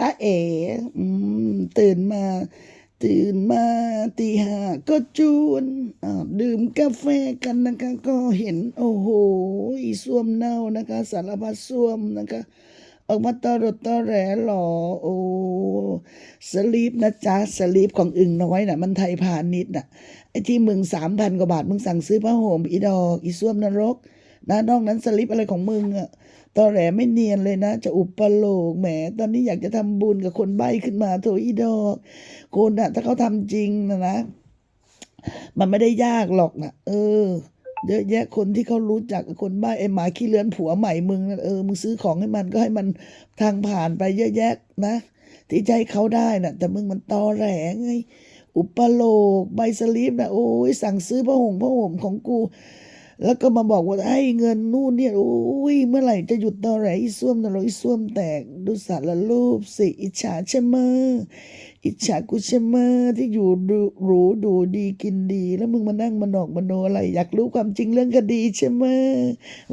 ตาเอ๋อืมตื่นมา ตื่นมาตีห้าก็จูนอ่าดื่มกาแฟกันนะคะ ก็เห็น โอ้โหอีส้วมเน่านะคะ สารพัดส้วมนะคะออกมาตอรดตอแหลหล่อโอ้สลีปนะจ๊ะสลีปของอึ่งน้อยน่ะ มันไทยพาณิชย์น่ะไอ้ที่มึงสามพันกว่าบาท มึงสั่งซื้อผ้าห่มอีดอก อีส้วมนรกนะนอกนั้นสลิปอะไรของมึงอะ ตอแหลไม่เนียนเลยนะ จะอุปโลกแหม ตอนนี้อยากจะทำบุญกับคนใบ้ขึ้นมาโถอีดอกคนอะถ้าเขาทำจริงนะนะ มันไม่ได้ยากหรอกนะเออเยอะแยะคนที่เขารู้จักคนบ้าไอ้หมาขี้เลือนผัวใหม่มึงนะเออมึงซื้อของให้มันก็ให้มันทางผ่านไปเยอะแยะนะ ที่ใจเขาได้นะแต่มึงมันตอแหลไงอุปโลกใบสลิปนะโอ้ยสั่งซื้อผ้าห่มผ้าห่มของกู แล้วก็มาบอกว่าให้เงินนู่นเนี่ยโอ้ยเมื่อไหร่จะหยุดตอแหลอีส้วมนรกอีส้วมแตกดูสารรูปสิอิจฉาใช่ไหมอิจฉากูใช่ไหมที่อยู่ดูหรูดูดีกินดี แล้วมึงมานั่งมานอกมาโนอะไร อยากรู้ความจริงเรื่องคดีใช่ไหม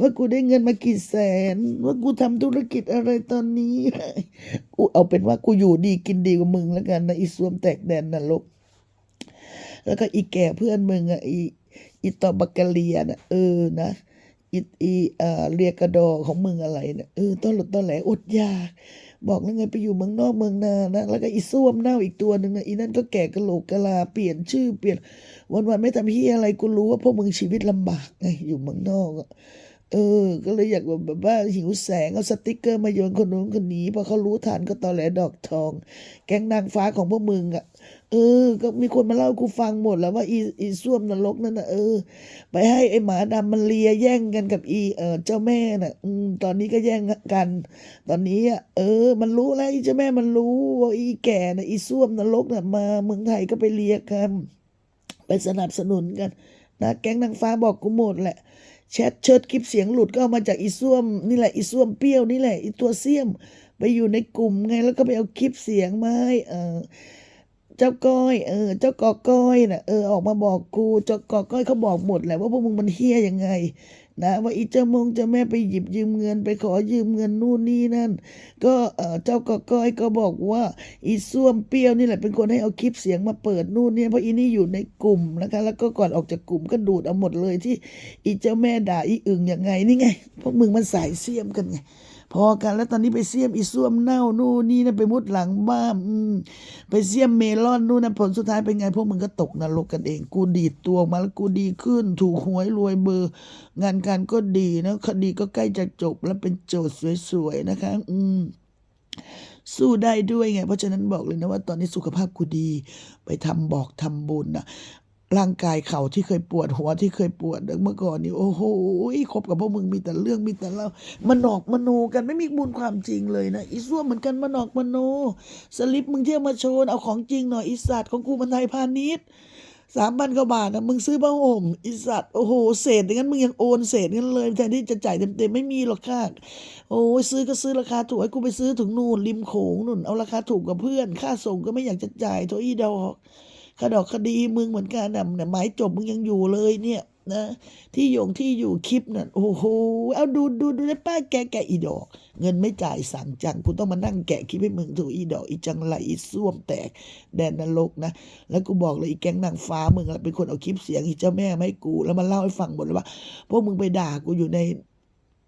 ว่ากูได้เงินมากี่แสน ว่ากูทำธุรกิจอะไรตอนนี้กูเอาเป็นว่ากูอยู่ดีกินดีกว่ามึงแล้วกันนะอีส้วมแตกแดนนรกแล้วก็อีแก่เพื่อนมึงอะอี อีตอบักกะเลียน่ะเออนะอีอีเออเรียกระดอของมึงอะไรนี่ยเออต้นหลุดต้นแหลอดยาก บอกแล้วไงไปอยู่เมืองนอกเมืองนานะ แล้วก็อีส้วมเน่าอีกตัวหนึ่งนะอีนั่นก็แก่กระโหลกกะลาเปลี่ยนชื่อเปลี่ยน วันวันไม่ทำเฮียอะไรกูรู้ว่าพวกมึงชีวิตลำบากไงอยู่เมืองนอกเออ ก็เลยอยากแบบบบว่าหิวแสงเอาสติกเกอร์มาโยนคนนู้นคนนี้พอเขารู้ทันก็ตอแหลดอกทอง แก๊งนางฟ้าของพวกมึงอะ เออ ก็มีคนมาเล่ากูฟังหมดแล้วว่าอีอีส้วมนรกนั่นน่ะเออ ไปให้ไอหมาดำมันเลียแย่งกันกับอี เออเจ้าแม่น่ะ อืมตอนนี้ก็แย่งกัน ตอนนี้อะเออ มันรู้แล้วอีเจ้าแม่มันรู้ว่าอีแก่น่ะอีส้วมนรกน่ะมาเมืองไทยก็ไปเลียกันไปสนับสนุนกันนะแก๊งนางฟ้าบอกกูหมดแหละแชทเชิดคลิปเสียงหลุดก็เอามาจากอีส้วมนี่แหละอีส้วมเปรี้ยวนี่แหละอีตัวเสี้ยม ไปอยู่ในกลุ่มไงแล้วก็ไปเอาคลิปเสียงมาให้เออ เจ้าก้อยเออ เจ้ากอก้อยน่ะเออออกมาบอกกูเจ้ากอก้อยเขาบอกหมดแหละว่าพวกมึงมันเฮี้ยยังไง นะว่าอีเจ้ามงเจ้าแม่ไปหยิบยืมเงินไปขอยืมเงินนู่นนี่นั่น ก็เออเจ้ากอก้อยก็บอกว่า อีส้วมเปรี้ยวนี่แหละเป็นคนให้เอาคลิปเสียงมาเปิดนู่นเนี่ยเพราะอีนี่อยู่ในกลุ่มนะคะแล้วก็ก่อนออกจากกลุ่มก็ดูดเอาหมดเลยที่ อีเจ้าแม่ด่าอีอึ่งยังไงนี่ไงพวกมึงมันสายเสียมกันไง พอกันแล้วตอนนี้ไปเสียมอีส้วมเน่านู่นนี่นะไปมุดหลังบ้านไปเสียมเมลอนนู่นนะผลสุดท้ายเป็นไงพวกมึงก็ตกนรกกันเอง กูดีดตัวมาแล้วกูดีขึ้น ถูกหวยรวยเบอร์ งานการก็ดีนะคดีก็ใกล้จะจบแล้วเป็นโจทย์สวยๆนะคะ อืมสู้ได้ด้วยไง เพราะฉะนั้นบอกเลยนะว่าตอนนี้สุขภาพกูดี ไปทำบอกทำบุญนะ ร่างกายเข่าที่เคยปวดหัวที่เคยปวดเมื่อก่อนนี่โอ้โหคบกับพวกมึงมีแต่เรื่องมีแต่เล่ามันออกมโนกันไม่มีบุญความจริงเลยนะอีส้วมเหมือนกันมันออกมโน สลิปมึงเที่ยวมาโชว์เอาของจริงหน่อยอีสัตว์ของกูมันไทยพาณิชย์สามพันกว่าบาทนะมึงซื้อผ้าห่มอีสัตว์โอ้โหเศษอย่างนั้นมึงยังโอนเศษกันเลยแทนที่จะจ่ายเต็มๆไม่มีหรอกค่ะโอ้ยซื้อก็ซื้อราคาถูกให้กูไปซื้อถึงนู่นริมโขงนู่นเอาราคาถูกกว่าเพื่อน ค่าส่งก็ไม่อยากจะจ่ายโทอีดอก ค่าดอกคดีมึงเหมือนกันน่ะหมายจบมึงยังอยู่เลยเนี่ยนะที่โยงที่อยู่คลิปน่ะโอ้โหเอาดูดูดูได้ป้าแกแกะอีดอก เงินไม่จ่ายสั่งจังกูต้องมานั่งแกะคลิปให้มึงถูกอีดอกอีจังไรอีส้วมแตกแดนนรกนะแล้วกูบอกเลยอีแก๊งนางฟ้ามึงเป็นคนเอาคลิปเสียงอีเจ้าแม่มาให้กูแล้วมาเล่าให้ฟังหมดเลยว่าพวกมึงไปด่ากูอยู่ใน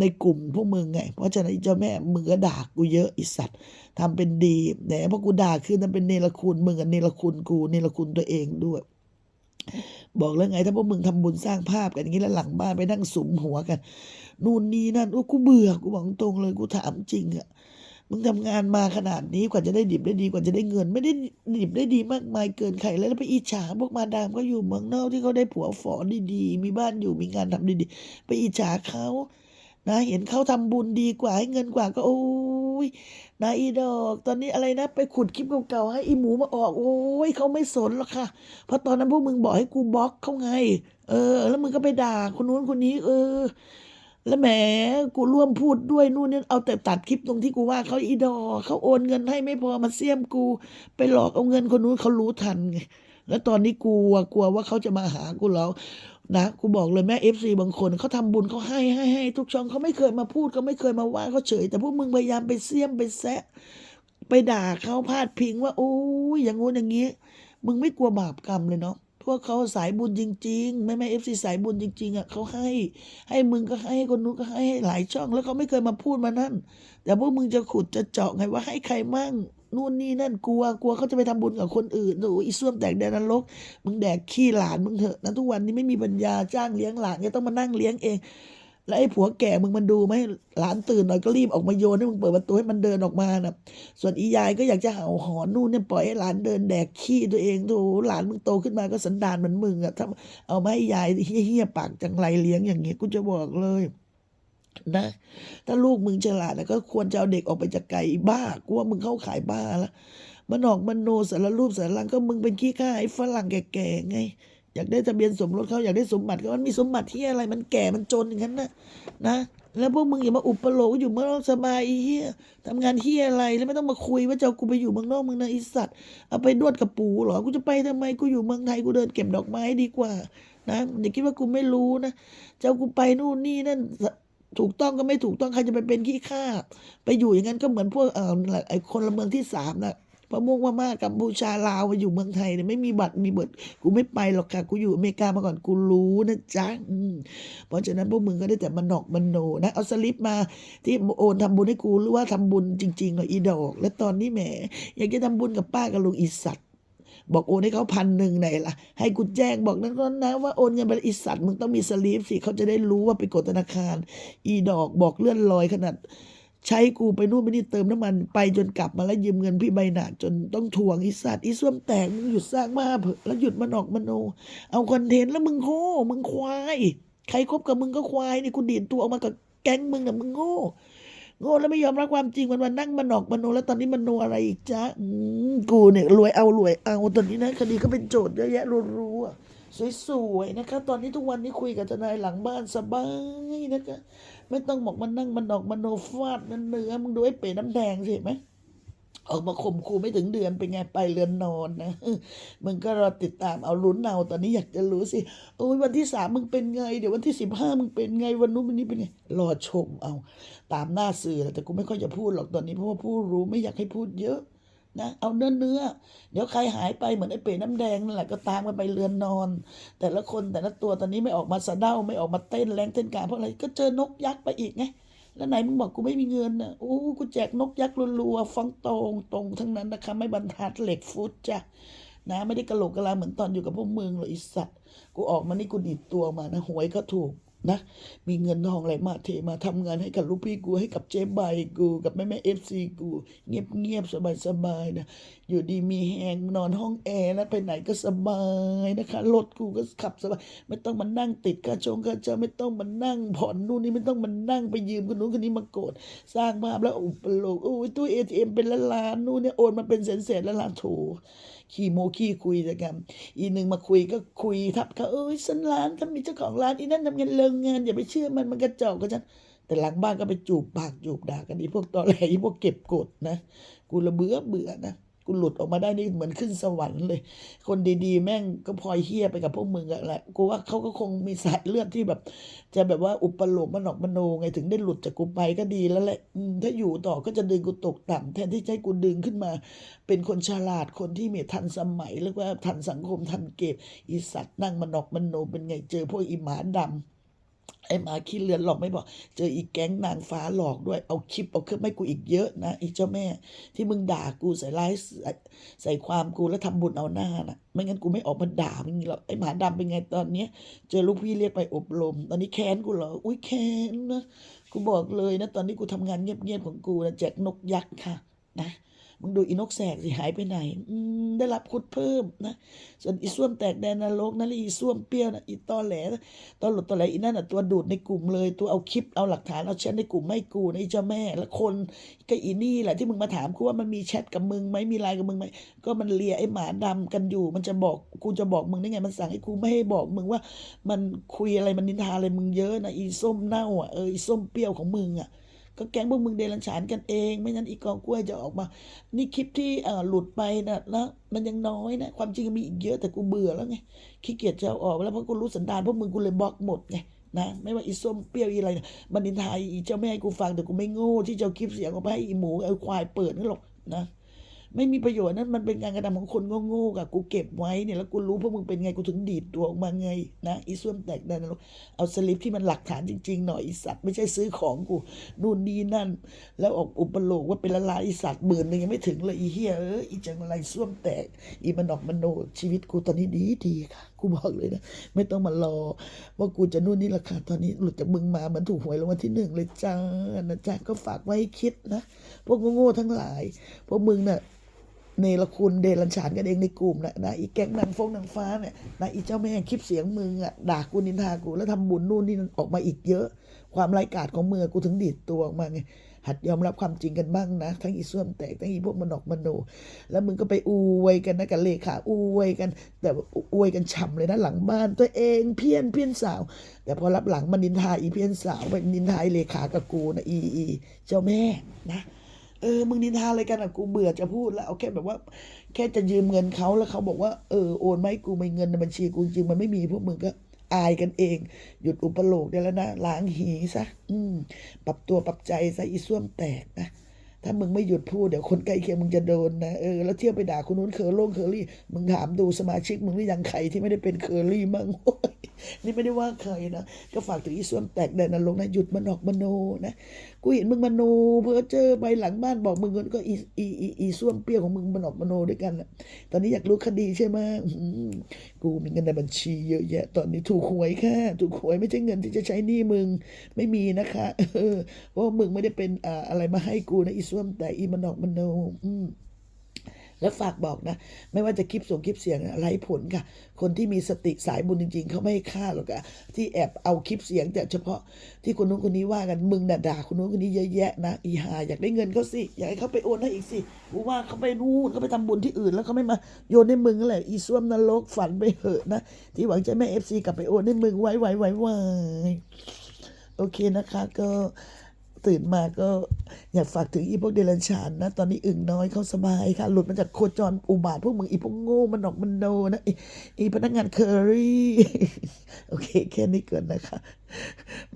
ในกลุ่มพวกมึงไง เพราะฉะนั้นเจ้าแม่มึงก็ด่ากูเยอะอีสัตว์ทำเป็นดีแหนเพราะกูด่าคือนั่นเป็นเนรคุณมึงกับเนรคุณกูเนรคุณตัวเองด้วย บอกแล้วไง ถ้าพวกมึงทำบุญสร้างภาพกันอย่างนี้แล้วหลังบ้านไปนั่งสุมหัวกัน นู่นนี่นั่นโอ้กูเบื่อกูบอกตรงเลยกูถามจริงอะมึงทำงานมาขนาดนี้กว่าจะได้ดิบได้ดีกว่าจะได้เงิน ไม่ได้ดิบได้ดีมากมายเกินใครแล้วไปอิจฉาพวกมาดามก็อยู่เมืองนอกที่เขาได้ผัวฝอดีๆมีบ้านอยู่มีงานทำดีๆ ไปอิจฉาเขา นะเห็นเขาทำบุญดีกว่าให้เงินกว่าก็โอ้ยนายอีดอก ตอนนี้อะไรนะ ไปขุดคลิปเก่าๆให้อีหมูมาออก โอ้ยเขาไม่สนหรอกค่ะ เพราะตอนนั้นพวกมึงบอกให้กูบล็อกเขาไง เออ แล้วมึงก็ไปด่าคนนู้นคนนี้ เออ แล้วแหมกูร่วมพูดด้วยนู่นนี่เอาแต่ตัดคลิปตรงที่กูว่าเขาอีดอกเขาโอนเงินให้ไม่พอมาเสี่ยมกู ไปหลอกเอาเงินคนนู้นเขารู้ทันไงแล้วตอนนี้กลัวกลัวว่าเขาจะมาหากูแล้ว นะกูบอกเลยแม่เอฟซีบางคนเขาทำบุญเขาให้ให้ให้ทุกช่องเขาไม่เคยมาพูดเขาไม่เคยมาว่าเขาเฉย แต่พวกมึงพยายามไปเสี่ยมไปแซะ ไปด่าเขาพาดพิงว่า โอ้ยอย่างงู้นอย่างงี้ มึงไม่กลัวบาปกรรมเลยเนาะพวกเขาสายบุญจริงๆแม่แม่เอฟซีสายบุญจริง ๆอะเขาให้ ให้มึงก็ให้ให้คนนู้นก็ให้ให้หลายช่อง แล้วเขาไม่เคยมาพูดมานั่น แต่พวกมึงจะขุดจะเจาะไงว่าให้ใครมั่ง นู่นนี่นั่นกลัวกลัวเขาจะไปทำบุญกับคนอื่นโอ้อีส้วมแตกแดนนรก มึงแดกขี้หลานมึงเถอะนะทุกวันนี้ไม่มีปัญญาจ้างเลี้ยงหลานก็ต้องมานั่งเลี้ยงเอง แล้วไอ้ผัวแก่มึงมันดูไหมหลานตื่นหน่อยก็รีบออกมาโยนให้มึงเปิดประตูให้มันเดินออกมานะส่วนอียายก็อยากจะเห่าหอนนู่นเนี่ยปล่อยให้หลานเดินแดกขี้ตัวเองโถหลานมึงโตขึ้นมาก็สันดานเหมือนมึงอะถ้าเอาไมาให้ยายเฮี้ยๆปากจังไรเลี้ยงอย่างเงี้ยกูจะบอกเลย นะ ถ้าลูกมึงฉลาดนะก็ควรจะเอาเด็กออกไปจากไก่บ้ากูว่ามึงเข้าขายบ้าละมันออกมันโนสารรูปสารลังก็มึงเป็นขี้ข้าไอ้ฝรั่งแก่ๆไง อยากได้ทะเบียนสมรสเขาอยากได้สมบัติเขามันมีสมบัติที่อะไรมันแก่มันจนอย่างนั้นนะนะแล้วพวกมึงอย่ามาอุปโลกอยู่เมืองนอกสบายเฮียทำงานเฮียอะไรแล้วไม่ต้องมาคุยว่าจะเอากูไปอยู่เมืองนอกเมืองนาอีสัตว์เอาไปนวดกับปูหรอกูจะไปทำไมกูอยู่เมืองไทยกูเดินเก็บดอกไม้ดีกว่า นะอย่าคิดว่ากูไม่รู้นะจะเอากูไปนู่นนี่นั่น ถูกต้องก็ไม่ถูกต้องใครจะไปเป็นขี้ข้าไปอยู่อย่างนั้นก็เหมือนพวกเออไอคนละเมืองที่สามนะพะม่วงว่ามากัมพูชาลาวมาอยู่เมืองไทยเนี่ยไม่มีบัตรมีเบิดกูไม่ไปหรอกค่ะกูอยู่อเมริกามาก่อนกูรู้นะจ๊ะอืมเพราะฉะนั้นพวกมึงก็ได้แต่มันนอกมันโนนะเอาสลิปมาที่โอนทำบุญให้กูหรือว่าทำบุญจริงๆหน่อยอีดอก แล้วตอนนี้แหมอยากจะทำบุญกับป้ากับลุงอีสัตว บอกโอนให้เขาพันหนึ่งไหนล่ะ ให้กูแจ้งบอกนั่นก็นะว่าโอนเงินไปอีสัตว์มึงต้องมีสลีปสิเขาจะได้รู้ว่าไปกดธนาคาร อีดอกบอกเลื่อนลอยขนาดใช้กูไปนู่นไปนี่เติมน้ำมันไปจนกลับมาแล้วยืมเงินพี่ใบหนาจนต้องทวงอีสัตว์อีส้วมแตกมึงหยุดสร้างมาเถอะแล้วหยุดมันออกมโน เอาคอนเทนต์แล้วมึงโง่มึงควาย ใครคบกับมึงก็ควายนี่กูดีดตัวออกมากับแก๊งมึงน่ะมึงโง่ โง่แล้วไม่ยอมรับความจริงวันวันนั่งมันออกมโนแล้วตอนนี้มนโนอะไรอีกจ๊ะอืมกูเนี่ยรวยเอารวยเอาตอนนี้นะคดีก็เป็นโจทย์เยอะแยะรัวๆสวยๆนะคะตอนนี้ทุกวันนี้คุยกับทนายหลังบ้านสบายนะคะไม่ต้องบอกมันนั่งมันออกมันโนฟาดนั่นเนื้อมึงดูไอ้เป๋น้ำแดงสิเห็นไหม ออกมาข่มขู่ไม่ถึงเดือนเป็นไงไปเรือนนอนนะมึงก็รอติดตามเอาลุ้นเอาตอนนี้อยากจะรู้สิโอ้ยวันที่สามมึงเป็นไง เดี๋ยววันที่สิบห้ามึงเป็นไงวันนู้นวันนี้เป็นไงรอชมเอา ตามหน้าสื่อแต่กูไม่ค่อยจะพูดหรอกตอนนี้เพราะว่าผู้รู้ไม่อยากให้พูดเยอะนะเอาเนื้อเนื้อเดี๋ยวใครหายไปเหมือนไอ้เป๋น้ำแดงนั่นแหละก็ตามกันไปเรือนนอน แต่ละคนแต่ละตัวตอนนี้ไม่ออกมาสะเด้าไม่ออกมาเต้นแรงเต้นกาเพราะอะไรก็เจอนกยักษ์ไปอีกไง แล้วไหนมึงบอกกูไม่มีเงินนะโอ้กูแจกนกยักษ์รัวๆฟังตรงตรงทั้งนั้นนะคะ ไม่บรรทัดเหล็กฟุตจ้ะนะไม่ได้กระโหลกกระลาเหมือนตอนอยู่กับพวกมึงหรอกไอีสัตว์กูออกมานี่กูดีดตัวมานะหวยก็ถูกนะมีเงินทองไหลมาเทมาทำงานให้กับลูกพี่กูให้กับเจ๊ใบกู กับแม่แม่เอฟซีกู เงียบเงียบสบายสบายนะอยู่ดีมีแหงนอนห้องแอร์นะไปไหนก็สบายนะคะรถกูก็ขับสบายไม่ต้องมานั่งติดกระจงกระเจ้าไม่ต้องมานั่งผ่อนนู่นนี่ไม่ต้องมานั่งไปยืมคนนู้นคนนี้มาโกดสร้างภาพแล้วอุปโลกโอ้ยตู้เอทีเอ็มเป็นล้านล้านนู่นเนี่ยโอนมาเป็นแสนแสนล้านล้านโถขี้โมขี้คุยแต่กันอีหนึ่งมาคุยก็คุยทับเขาเอ้ยสันร้านถ้ามีเจ้าของร้านอีนั่นทำเงานเลิงงานอย่าไปเชื่อมันมันกระจอกกันฉันแต่หลังบ้านก็ไปจูบปากจูบด่ากันอีพวกตอแหลอีพวกเก็บกดนะ กูระเบื่อเบื่อนะ กูหลุดออกมาได้นี่เหมือนขึ้นสวรรค์เลย คนดีๆ แม่งก็พลอยเฮี้ยไปกับพวกมึงอะแหละกูว่าเขาก็คงมีสายเลือดที่แบบ จะแบบว่าอุปโลกมันออกมโนไงถึงได้หลุดจากกูไปก็ดีแล้วแหละถ้าอยู่ต่อก็จะดึงกูตกต่ำแทนที่จะให้กูดึงขึ้นมา เป็นคนฉลาดคนที่มีทันสมัยเรียกว่าทันสังคมทันเกมอีสัตว์นั่งมันออกมโนเป็นไงเจอพวกอีหมาดำ ไอ้หมาขี้เลือนหลอกไม่บอก เจออีกแก๊งนางฟ้าหลอกด้วย เอาคลิปเอาเครื่องไม่กูอีกเยอะนะไอ้เจ้าแม่ ที่มึงด่ากูใส่ร้ายใส่ความกูแล้วทำบุญเอาหน้าน่ะไม่งั้นกูไม่ออกมาด่ามึงหรอกไอ้หมาดำเป็นไงตอนเนี้ย เจอลูกพี่เรียกไปอบรม ตอนนี้แค้นกูเหรออุ้ยแค้นนะกูบอกเลยนะ ตอนนี้กูทำงานเงียบๆของกูนะแจกนกยักษ์ค่ะ นะ มึงดูอีนกแสกสิหายไปไหน อืมได้รับคุดเพิ่มนะ ส่วนอีส้วมแตกแดนนรกนั่นอีส้วมเปรี้ยวนะอีตอแหลตอนหลุดตอนไหลอีนั่นอะตัวดูดในกลุ่มเลย ตัวเอาคลิปเอาหลักฐานเอาแชทในกลุ่มไม่กูในะไอเจ้าแม่และคนก็อีนี่แหละที่มึงมาถามกูว่ามันมีแชทกับมึงไหมมีไลน์กับมึงไหมก็มันเลียไอ้หมาดำกันอยู่ มันจะบอกกูจะบอกมึงได้ไง มันสั่งให้กูไม่ให้บอกมึงว่า มันคุยอะไรมันนินทาอะไรมึงเยอะนะอีส้มเน่าอะเอออีส้มเปรี้ยวของมึงอะ ก็แก๊งพวกมึงเดรัจฉานกันเอง ไม่งั้นอีกองกล้วยจะออกมา นี่คลิปที่หลุดไปนะแล้วมันยังน้อยนะ ความจริงมีอีกเยอะแต่กูเบื่อแล้วไงขี้เกียจจะออกแล้วเพราะกูรู้สันดานพวกมึงกูเลยบล็อกหมดไงนะไม่ว่าอีส้มเปรี้ยวอีอะไรนะมันนินทาอีเจ้าแม่ให้กูฟังแต่กูไม่โง่ที่จะเอาคลิปเสียงออกไปให้อีหมูเอาควายเปิดนั่นหรอกนะ ไม่มีประโยชน์นั่นมันเป็นการกระทำของคนโง่ๆกับกูเก็บไว้เนี่ยแล้วกูรู้พวกมึงเป็นไงกูถึงดีดตัวออกมาไงนะอีส้วมแตกแดนนรกเอาสลิปที่มันหลักฐานจริงๆหน่อยอีสัตว์ไม่ใช่ซื้อของกูนู่นนี่นั่น แล้วออกอุปโลกว่าเป็นละลายอีสัตว์หมื่นหนึ่งยังไม่ถึงเลยอีเฮียเอออีจังไรส้วมแตก อีมันออกมันโนชีวิตกูตอนนี้ดีดีค่ะกูบอกเลยนะไม่ต้องมารอ ว่ากูจะนู่นนี่ราคาตอนนี้หลุดจากมึงมาเหมือนถูกหวยรางวัลที่หนึ่งเลยจ้านะจ๊ะก็ฝากไว้คิดนะพวกโง่ๆทั้งหลาย พวกมึงน่ะ เนรคุณเดรัญฉานกันเองในกลุ่มนะนะอีแก๊งนางฟงนางฟ้าเนี่ยนะอีเจ้าแม่คลิปเสียงมึงอะด่ากูนินทากูแล้วทำบุญนู่นนี่นั่นออกมาอีกเยอะ ความไร้กาจของมือกูถึงดีดตัวออกมาไงหัดยอมรับความจริงกันบ้างนะ ทั้งอีส้วมแตกทั้งอีพวกมันอกมันโนแล้วมึงก็ไปอวยกันนะกับเลขาอวยกัน แต่อวยกันฉ่ำเลยนะหลังบ้านตัวเองเพี้ยนเพี้ยนสาว แต่พอรับหลังมันนินทาอีเพี้ยนสาวไปนินทาเลขากับกูนะอีอีเจ้าแม่นะ เออมึงนินทาอะไรกันอะกูเบื่อจะพูดแล้วเอาแค่แบบว่า แค่จะยืมเงินเขาแล้วเขาบอกว่าเออโอนไหมกูไม่เงินในบัญชีกูจริงมันไม่มีพวกมึงก็อายกันเอง หยุดอุปโลกได้แล้วนะล้างหีซะอืม ปรับตัวปรับใจซะอีส้วมแตกนะ ถ้ามึงไม่หยุดพูดเดี๋ยวคนใกล้เคียงมึงจะโดนนะเออแล้วเที่ยวไปด่าคนนู้นเคอร์โล่งเคอรี่มึงถามดูสมาชิกมึงหรือยังใครที่ไม่ได้เป็นเคอรี่มั่งนี่ไม่ได้ว่าใครนะก็ฝากถึงอีส้วมแตกแดนนรกนะหยุดมันออกมโนนะกูเห็นมึงมโนเพื่อเจอไปหลังบ้านบอกมึงก็อีอีอีอีส้วมเปรี้ยวของมึงมันออกมโนด้วยกันน่ะตอนนี้อยากรู้คดีใช่ไหมกูมีเงินในบัญชีเยอะแยะ ตอนนี้ถูกหวยค่ะ ถูกหวยไม่ใช่เงินที่จะใช้หนี้มึงไม่มีนะคะเออเพราะว่ามึงไม่ได้เป็นอ่าอะไรมาให้กูนะอีส้ววมแต่อีมันออกมโนอืมแล้วฝากบอกนะ ไม่ว่าจะคลิปส่งคลิปเสียงอะไรผลค่ะ คนที่มีสติสายบุญจริง ๆ เขาไม่ให้ฆ่าหรอกอะที่แอบเอาคลิปเสียงแต่เฉพาะที่คนนู้นคนนี้ว่ากันมึงน่ะด่าคนนู้นคนนี้เยอะแยะนะอีหาอยากได้เงินเขาสิอยากให้เขาไปโอนให้อีกสิกูว่าเขาไปนู่นเขาไปทำบุญที่อื่น แล้วเขาไม่มาโยนให้มึงแหละอีส้วมนรกฝันไปเหอะนะที่หวังจะแม่เอฟซีกลับไปโอนให้มึงไว้ไว้ไว้ไว้โอเคนะคะก็ ตื่นมาก็อยากฝากถึงอีพวกเดรัจฉานนะ ตอนนี้อึ่งน้อยเขาสบายค่ะ หลุดมาจากโคจรอุบาทพวกมึงอีพวกโง่มันออกมันโนนะอีพนักงานเคอรี่ โอเค แค่นี้ก่อนนะคะ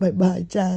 บายบายจ้า